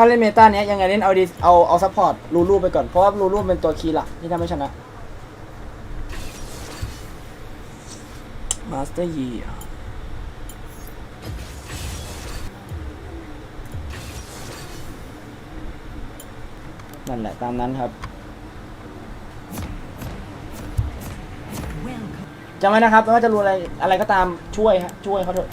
ถ้าเล่นเมตาเนี้ยยังไงเล่นเอาดีเอาเอาซัพพอร์ตลูลูไปก่อน เพราะว่าลูลูเป็นตัวคีย์หลักที่ทำให้ชนะมาสเตอร์ยีนั่นแหละ ตามนั้นครับจำไว้นะครับไม่ว่าจะรู้อะไรอะไรก็ตามช่วยฮะช่วยเขาเถอะ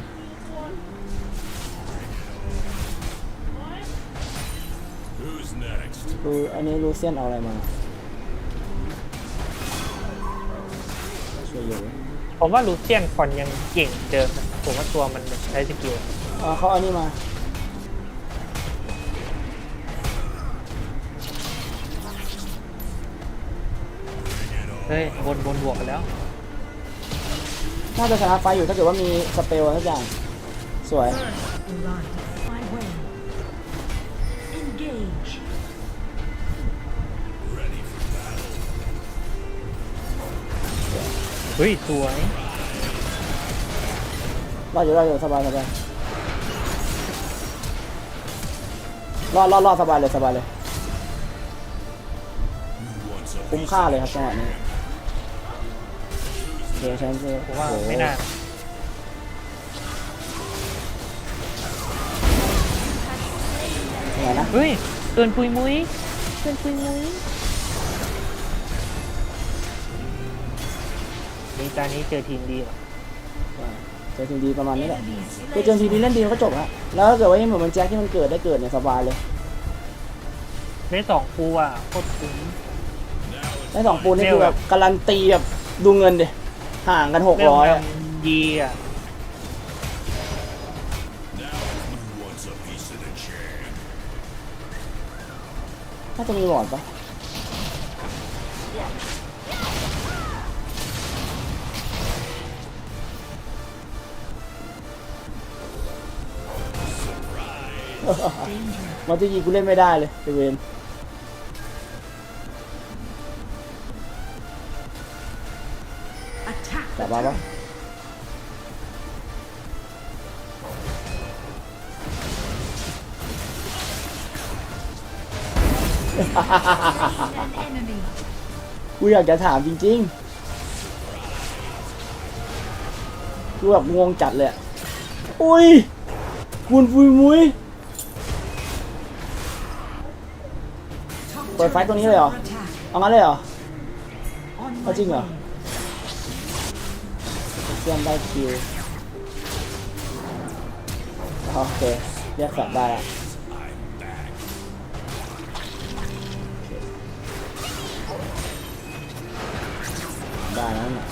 ดูอันนี้ลูเซียนเอาอะไรมาช่วยอยู่ผมว่าลูเซียนคอนยังเก่งเดิมนะผมว่าตัวมันใช้สกิลอ่าเขาเอานี่มาเฮ้ยบนบนบวกกันแล้ว น่าจะชนะไฟอยู่ถ้าเกิดว่ามีสเปลอะไรสักอย่างสวย Right. เฮ้ยสวยรอดอยู่รอดอยู่สบายสบายรอดรอดรอดสบายเลยสบายเลย คุ้มค่าเลยครับจังหวะนี้เดี๋ยวฉันจะผมว่าโอ้โหไม่น่ายังไงนะ เฮ้ยเกินปุยมุ้ยเกินปุยมุ้ย นี่ตานี้เจอทีมดีว่ะเจอทีมดีประมาณนี้แหละคือเจอทีมดีเล่นดีมันก็จบฮะแล้วถ้าเกิดว่ายังเหมือนมันแจ็คที่มันเกิดได้เกิดเนี่ยสบายเลยได้สองปูอะโคตรคุ้มได้สองปูนี่คือแบบการันตีแบบดูเงินดิห่างกันหกร้อยเงนำยีอะน่าจะมีหวอดปะ มันจะยิงกูเล่นไม่ได้เลยไอเวน Attack จั the บมาปะ turret. กูอยากจะถามจริงๆกูแบบงงจัดเลยอะอุ้ยคุณฟุยมุย เปิดไฟตรงนี้เลยเหรอ เอางั้นเลยเหรอเอาจริงเหรอเพื่อนได้คิวโอเคเรียกแฟลชได้ละได้แล้วเนี่ย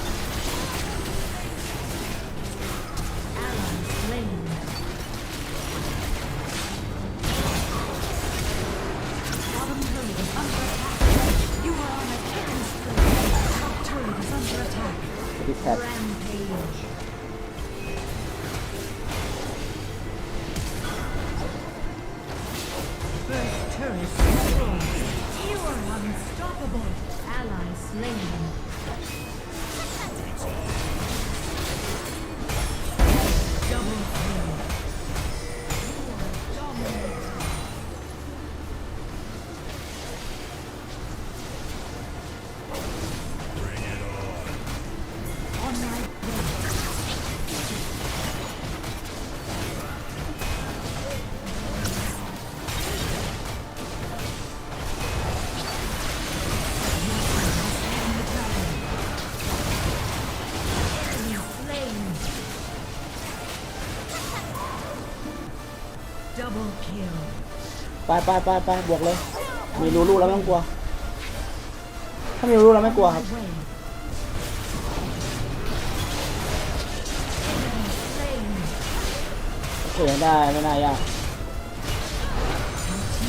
attack. พิกแพด Rampage. First turret destroyed. You are unstoppable. Ally slain. ไปไปไปไปบวกเลย มีรูรูแล้วไม่ต้องกลัว ถ้ามีรูรูแล้วไม่กลัวครับ My way. Enemy slain. เสียได้ไม่น่ายาก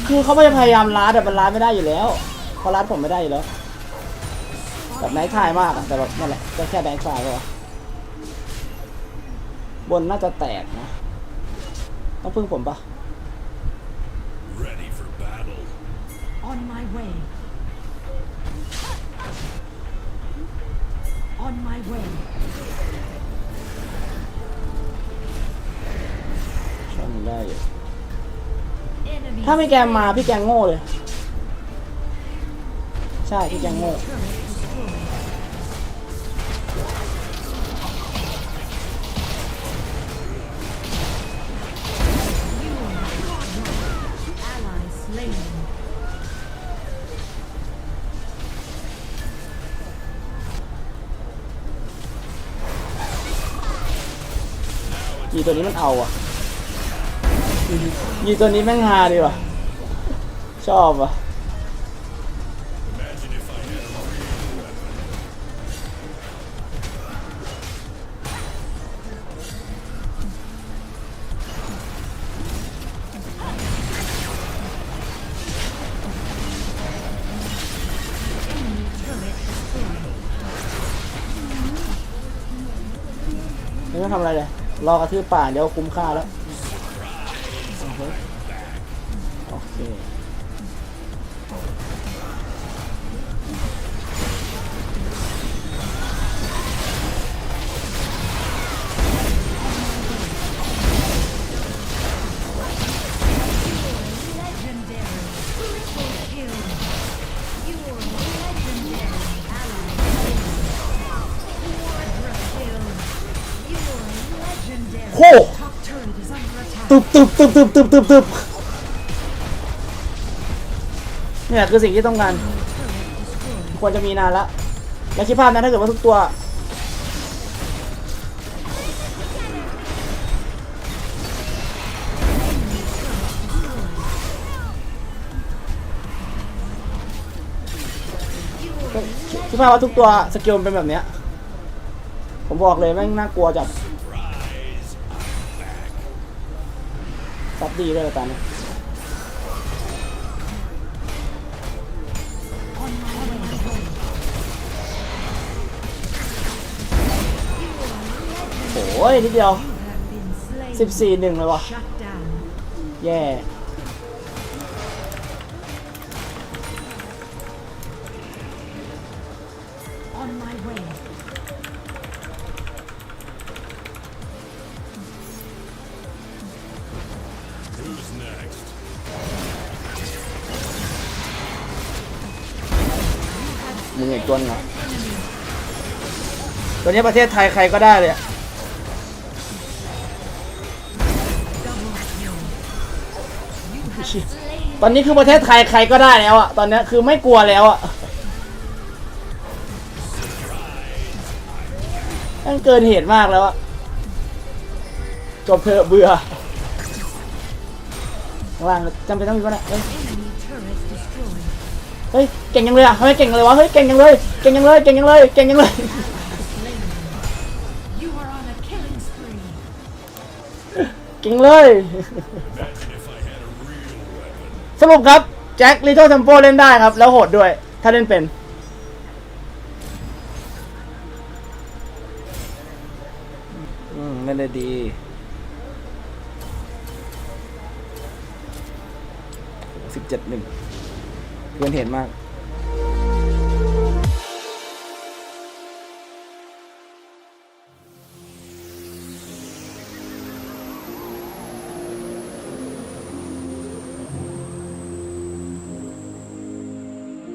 คือเขาพยายามล้าแต่มันล้าไม่ได้อยู่แล้วเขาล้าผมไม่ได้อยู่แล้วแบบไนท์ทายมากอะแต่แบบนั่นแหละก็แค่ไนท์ทายก็พอบนน่าจะแตกนะ ต้องพึ่งผมปะ On my way. On my way. ช่วยมันได้อยู่ Enemy ถ้าไม่แกมมาพี่แกงโง่เลย ใช่พี่แกงโง่ turret destroyed. You are godlike. Ally slain. ยีตัวนี้มันเอาอะยีตัวนี้แม่งฮาดีว่ะ ชอบอะไม่ต้องทำอะไรเลย รอกระทืบป่าเดี๋ยวคุ้มค่าแล้ว โอเค โอ้ Top turret is under attack. ตึบตึบตึบตึบตึบตึบตึบเนี่ยคือสิ่งที่ต้องการ ควรจะมีนานละแล้วคิดภาพนะถ้าเกิดว่าทุกตัวคิดภาพว่าทุกตัวสกิลเป็นแบบเนี้ยผมบอกเลยแม่งน่ากลัวจัด ดีได้ลยตอนนี้โอ้ยนิดเดียว 14-1เลยวะแย่ yeah. ตัวหนึงเหรอตัวนี้ประเทศไทยใครก็ได้เลยอะ Double kill. You have slain ตอนนี้คือประเทศไทยใครก็ได้แล้วอะตอนนี้คือไม่กลัวแล้วอะนั่นเกินเหตุมากแล้วอะจบเพอะเบื่อข้างล่างจำเป็นต้องมีวะเนี่ย เฮ้ยเก่งยังเลยอะทำไมเก่งจังเลยวะเฮ้ยเก่งยังเลยเก่งยังเลยเก่งยังเลยเก่งยังเลยเก่งเลยสรุปครับแจ็คลิ t เ l e เทมโปเล่นได้ครับ แล้วโหดด้วย ถ้าเล่นเป็นอืมเล่ได้ดีสิบเจ็ดหนึ่ง เกินเห็นมาก